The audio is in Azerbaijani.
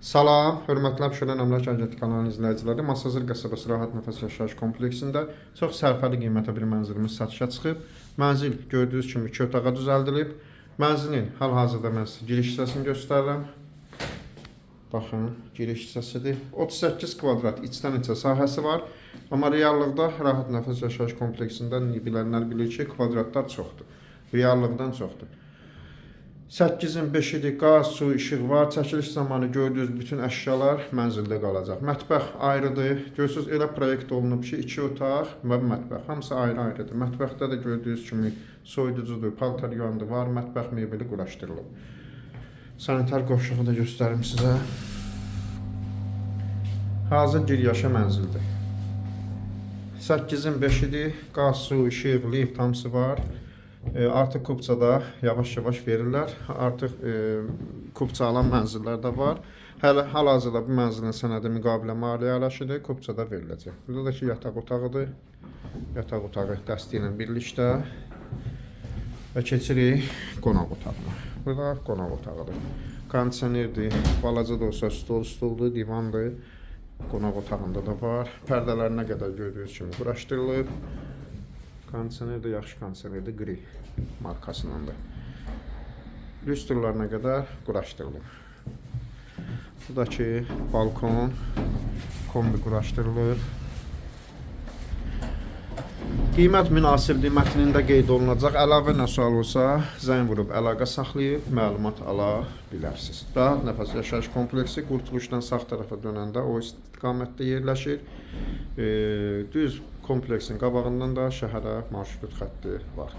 Salam, hörmətli Abşeron Əmlak Agentliyi kanalının izləyiciləri. Masazır qəsəbəsi Rahat Nəfəs Yaşayış kompleksində çox sərfəli qiymətə bir mənzilimiz satışa çıxıb. Mənzil gördüyünüz kimi 2 otağa düzəldilib. Mənzilin hal-hazırda mən sizə giriş hissəsini göstərirəm. Baxın, giriş hissəsidir. 38 kvadrat içdən içə sahəsi var. Amma reallıqda Rahat Nəfəs Yaşayış kompleksində bilənlər bilir ki, kvadratlar çoxdur. Reallıqdan çoxdur. 8-in 5-idir, qaz, su, işıq var. Çəkiliş zamanı gördüyünüz bütün əşyalar mənzildə qalacaq. Mətbəx ayrıdır. Görürsüz elə proyekt olunub ki, 2 otaq və mətbəx hamısı ayrı-ayrıdır. Mətbəxdə də gördüyünüz kimi soyuducudur, paltar yuvandı var, mətbəx mebeli quraşdırılıb. Sanitar qovşağı da göstərim sizə. Hazır giryaşa mənzildir. 8-in 5-idir. Qaz, su, işıq, lift hamısı var. Artıq kupçada yavaş-yavaş verirlər. Artıq e, kupça alan mənzillər də var. Hələ hal-hazırda bu mənzilin sənədi müqavilə maliyyələşidir. Kupçada veriləcək. Burada da ki yataq otağıdır. Yataq otağı dəsti ilə birlikdə və keçirik qonaq otağına. Burada qonaq otağıdır. Kondisionerdir, balaca da olsa stol, stoldur, divandır. Qonaq otağında da var. Pərdələrinə qədər gördüyünüz kimi quraşdırılıb. Kondisioner də yaxşı kondisionerdir, qri markasındandır. Lüstrlarına qədər quraşdırılıb. Buradakı balkon kombi quraşdırılır. Qiymət münasibdir, mətnində qeyd olunacaq. Əlavə nə sual olsa, zəng vurub əlaqə saxlayıb məlumat ala bilərsiniz. Rahat Nəfəs Yaşayış kompleksi Qurtuluşdan sağ tərəfə dönəndə o istiqamətdə yerləşir. E, düz kompleksin qabağından da şəhərə marşrut xətti var.